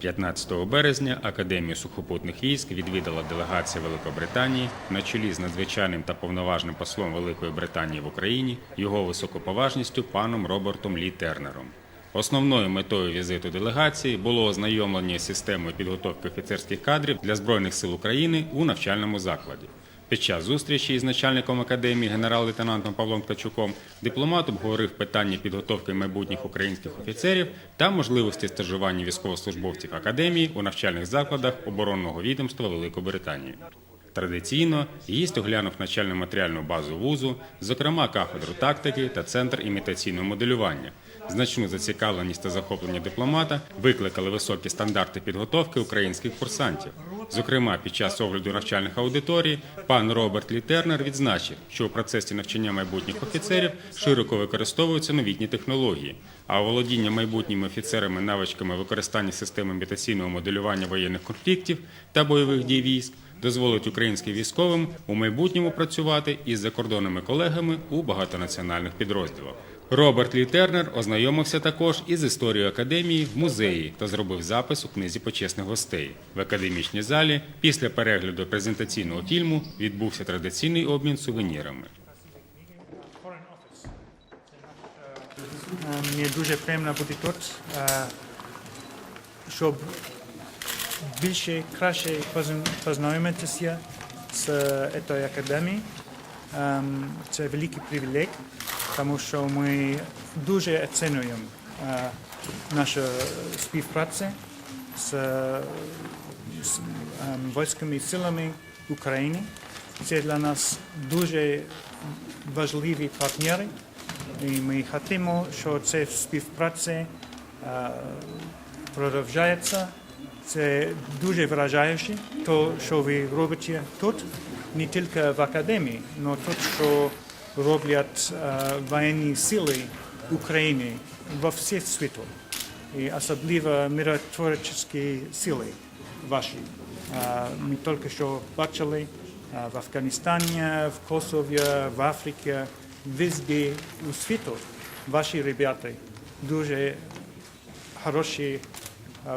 15 березня Академію сухопутних військ відвідала делегація Великобританії на чолі з надзвичайним та повноважним послом Великої Британії в Україні його високоповажністю паном Робертом Лі Тернером. Основною метою візиту делегації було ознайомлення з системою підготовки офіцерських кадрів для Збройних сил України у навчальному закладі. Під час зустрічі із начальником академії генерал-лейтенантом Павлом Ткачуком дипломат обговорив питання підготовки майбутніх українських офіцерів та можливості стажування військовослужбовців академії у навчальних закладах оборонного відомства Великобританії. Традиційно гість оглянув начальну матеріальну базу вузу, зокрема кафедру тактики та центр імітаційного моделювання. Значну зацікавленість та захоплення дипломата викликали високі стандарти підготовки українських курсантів. Зокрема, під час огляду навчальних аудиторій пан Роберт Літернер відзначив, що у процесі навчання майбутніх офіцерів широко використовуються новітні технології, а володіння майбутніми офіцерами навичками використання системи імітаційного моделювання воєнних конфліктів та бойових дій військ дозволить українським військовим у майбутньому працювати із закордонними колегами у багатонаціональних підрозділах. Роберт Лі Тернер ознайомився також із історією академії в музеї та зробив запис у книзі почесних гостей. В академічній залі після перегляду презентаційного фільму відбувся традиційний обмін сувенірами. Е, Мені дуже приємно бути тут, е, щоб більше краще познайомитися з цією академією. Ем, Це великий привілей, тому що ми дуже оцінюємо е, нашу співпрацю з, з ем, військовими силами України. Це для нас дуже важливі партнери, і ми хочемо, що ця співпраця е, продовжується. Це дуже вражаюче, то, що ви робите тут, не тільки в академії, але тут, що роблять е, воєнні сили України во всіх світу, і особливо миротворчі сили ваші. Е, Ми тільки що бачили е, в Афганістані, в Косові, в Африці, везде у світу. Ваші ребята дуже хороші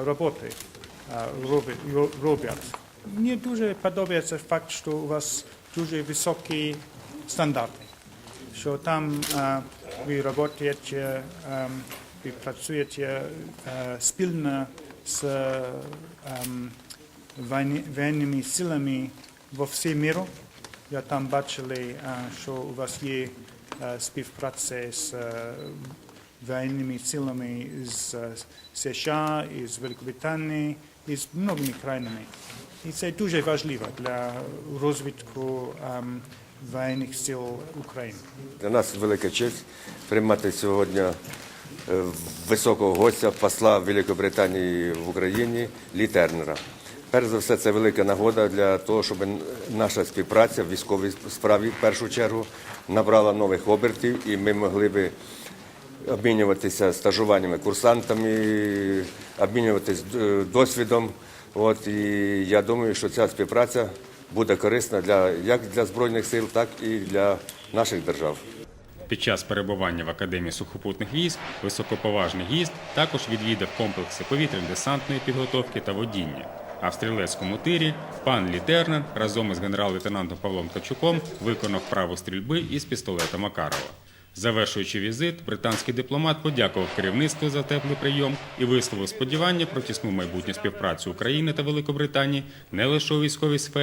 роботи е, роблять- Мені дуже подобається факт, що у вас дуже високі стандарти, що там е, ви працюєте, е, ви працюєте е, спільно з е, воєнними силами во всьому міру. Я там бачили, е, що у вас є е, співпраця з е, воєнними силами з е, США, із Великобританії, і з многими країнами. І це дуже важливо для розвитку воєнних сил України. Для нас велика честь приймати сьогодні е, високого гостя, посла Великобританії в Україні Лі Тернера. Перш за все, це велика нагода для того, щоб наша співпраця в військовій справі в першу чергу набрала нових обертів, і ми могли би обмінюватися стажуваннями курсантами, обмінюватися е, досвідом. От, і я думаю, що ця співпраця буде корисна для, як для Збройних сил, так і для наших держав. Під час перебування в Академії сухопутних військ високоповажний гість також відвідав комплекси повітряно-десантної підготовки та водіння. А в стрілецькому тирі пан Лі Тернер разом із генерал-лейтенантом Павлом Ткачуком виконав праву стрільби із пістолета Макарова. Завершуючи візит, британський дипломат подякував керівництву за теплий прийом і висловив сподівання про тісну майбутню співпрацю України та Великобританії не лише у військовій сфері.